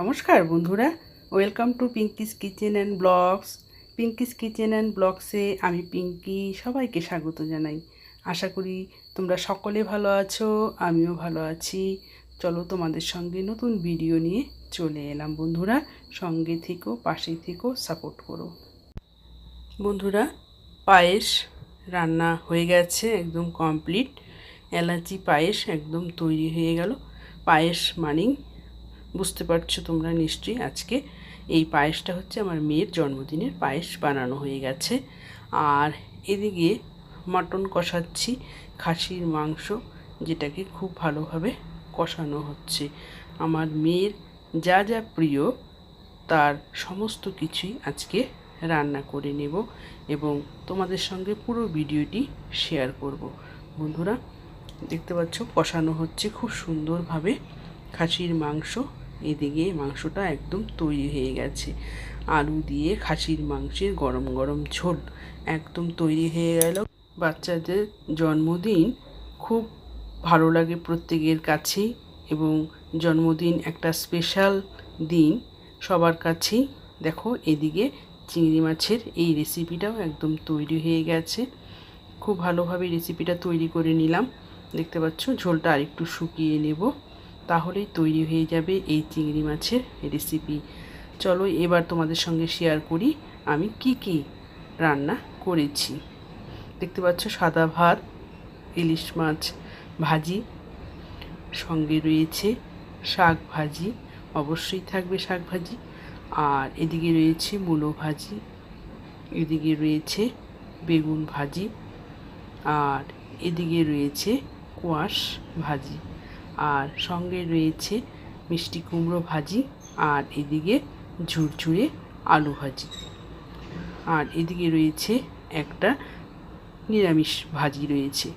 নমস্কার বন্ধুরা। Welcome to Pinki's kitchen and blogs Pinki's kitchen and ব্লগসে আমি পিঙ্কি সবাইকে স্বাগত জানাই। আশা করি তোমরা সকলে ভালো আছো, আমিও ভালো আছি। চলো তোমাদের সঙ্গে নতুন ভিডিও নিয়ে চলে এলাম বন্ধুরা। সঙ্গে থেকো, পাশে থেকো সাপোর্ট করো। বন্ধুরা, পায়েস রান্না হয়ে গেছে, একদম কমপ্লিট এলাচি পায়েস একদম তৈরি হয়ে গেল। পায়েস মানেই বুঝতে পারছ তোমরা নিশ্চয়ই আজকে এই পায়েসটা হচ্ছে আমার মেয়ের জন্মদিনের পায়েস বানানো হয়ে গেছে। আর এদিকে মটন কষাচ্ছি, খাসির মাংস, যেটাকে খুব ভালোভাবে কষানো হচ্ছে। আমার মেয়ের যা যা প্রিয়, তার সমস্ত কিছুই আজকে রান্না করে নেব এবং তোমাদের সঙ্গে পুরো ভিডিওটি শেয়ার করব। বন্ধুরা, দেখতে পাচ্ছ কষানো হচ্ছে খুব সুন্দরভাবে। খাসির মাংস এদিকে মাংসটা একদম তৈরি হয়ে গেছে। আলু দিয়ে খাসির মাংসের গরম গরম ঝোল একদম তৈরি হয়ে গেল। বাচ্চাদের জন্মদিন খুব ভালো লাগে প্রত্যেকের কাছেই এবং জন্মদিন একটা স্পেশাল দিন। সবার কাছেই দেখো এদিকে চিংড়ি মাছের এই রেসিপিটাও একদম তৈরি হয়ে গেছে। খুব ভালোভাবে রেসিপিটা তৈরি করে নিলাম। দেখতে পাচ্ছ ঝোলটা আরেকটু শুকিয়ে নেব। তাহলেই তৈরি হয়ে যাবে এই চিংড়ি মাছের রেসিপি চলো এবার তোমাদের সঙ্গে শেয়ার করি আমি কি কি রান্না করেছি। দেখতে পাচ্ছ সাদা ভাত, ইলিশ মাছ, ভাজি, সঙ্গে রয়েছে শাক ভাজি, অবশ্যই থাকবে শাক ভাজি। আর এদিকে রয়েছে মূলো ভাজি, এদিকে রয়েছে বেগুন ভাজি, আর এদিকে রয়েছে কোয়াশ ভাজি। আর সঙ্গে রয়েছে মিষ্টি কুমড়ো ভাজি আর এদিকে ঝুরঝুরে আলু ভাজি। আর এদিকে রয়েছে একটা নিরামিষ ভাজি রয়েছে।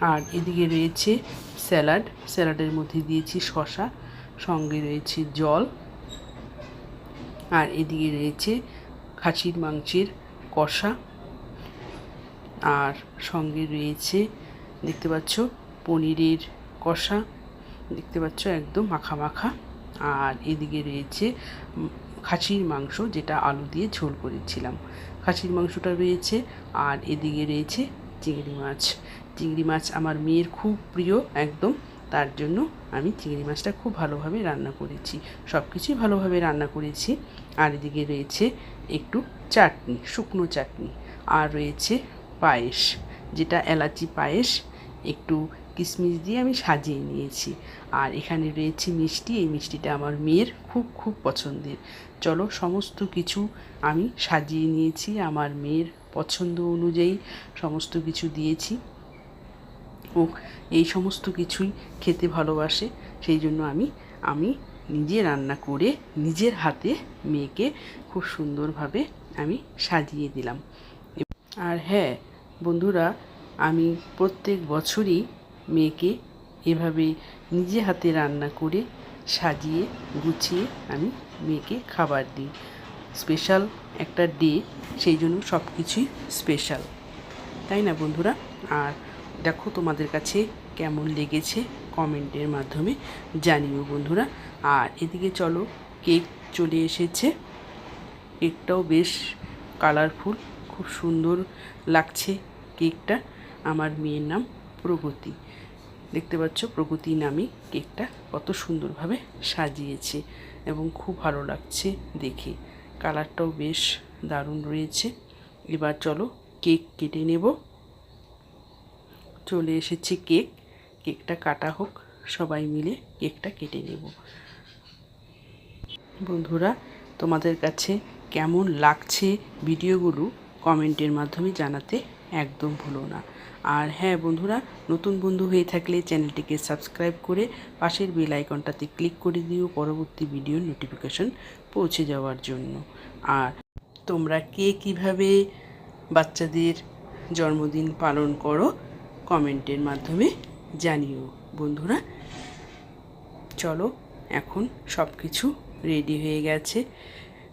আর এদিকে রয়েছে স্যালাড। স্যালাডের মধ্যে দিয়েছি শশা সঙ্গে রয়েছে জল। আর এদিকে রয়েছে খাসির মাংসের কষা। আর সঙ্গে রয়েছে, দেখতে পাচ্ছ, পনিরের কষা। দেখতে পাচ্ছ, একদম মাখা মাখা। আর এদিকে রয়েছে খাসির মাংস, যেটা আলু দিয়ে ঝোল করেছিলাম। খাসির মাংসটা রয়েছে, আর এদিকে রয়েছে চিংড়ি মাছ। চিংড়ি মাছ আমার মেয়ের খুব প্রিয়, একদম। তার জন্য আমি চিংড়ি মাছটা খুব ভালোভাবে রান্না করেছি। সব কিছুই ভালোভাবে রান্না করেছি। আর এদিকে রয়েছে একটু চাটনি, শুকনো চাটনি। আর রয়েছে পায়েস, যেটা এলাচি পায়েস, একটু কিশমিশ দিয়ে আমি সাজিয়ে নিয়েছি। আর এখানে রয়েছে মিষ্টি, এই মিষ্টিটা আমার মেয়ের খুব খুব পছন্দের। চলো সমস্ত কিছু আমি সাজিয়ে নিয়েছি আমার মেয়ের পছন্দ অনুযায়ী। সমস্ত কিছু দিয়েছি। ও এই সমস্ত কিছুই খেতে ভালোবাসে। সেই জন্য আমি আমি নিজে রান্না করে নিজের হাতে মেয়েকে খুব সুন্দরভাবে আমি সাজিয়ে দিলাম। আর হ্যাঁ বন্ধুরা, আমি প্রত্যেক বছরই মেয়েকে এভাবে নিজে হাতে রান্না করে সাজিয়ে, গুছিয়ে আমি মেয়েকে খাবার দিই। স্পেশাল একটা ডে, সেই জন্য সব কিছুই স্পেশাল। তাই না বন্ধুরা? আর দেখো তোমাদের কাছে কেমন লেগেছে কমেন্টের মাধ্যমে জানিও বন্ধুরা। আর এদিকে চলো, কেক চলে এসেছে। কেকটাও বেশ কালারফুল, খুব সুন্দর লাগছে কেকটা। আমার মেয়ের নাম প্রগতি। দেখতে পাচ্ছ প্রগতি নামে কেকটা কত সুন্দরভাবে সাজিয়েছে এবং খুব ভালো লাগছে দেখে। কালারটাও বেশ দারুণ রয়েছে। এবার চলো কেক কেটে নেব। চলে এসেছে কেক। কেকটা কাটা হোক, সবাই মিলে কেকটা কেটে নেব। বন্ধুরা, তোমাদের কাছে কেমন লাগছে ভিডিওগুলো কমেন্টের মাধ্যমে জানাতে একদম ভুলো না। আর হ্যাঁ বন্ধুরা, নতুন বন্ধু হয়ে থাকলে চ্যানেলটিকে সাবস্ক্রাইব করে পাশের বেল আইকনটাতে ক্লিক করে দিও পরবর্তী ভিডিওর নোটিফিকেশন পৌঁছে যাওয়ার জন্য। আর তোমরা কে কীভাবে বাচ্চাদের জন্মদিন পালন করো কমেন্টের মাধ্যমে জানিও। বন্ধুরা, চলো, এখন সব কিছু রেডি হয়ে গেছে।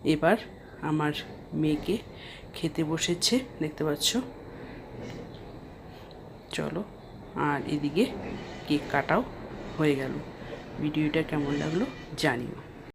এবার আমার মেয়েকে খেতে বসেছে, দেখতে পাচ্ছ? চলো আর এদিকে কেক কাটাও হয়ে গেল। ভিডিওটা কেমন লাগল জানিও।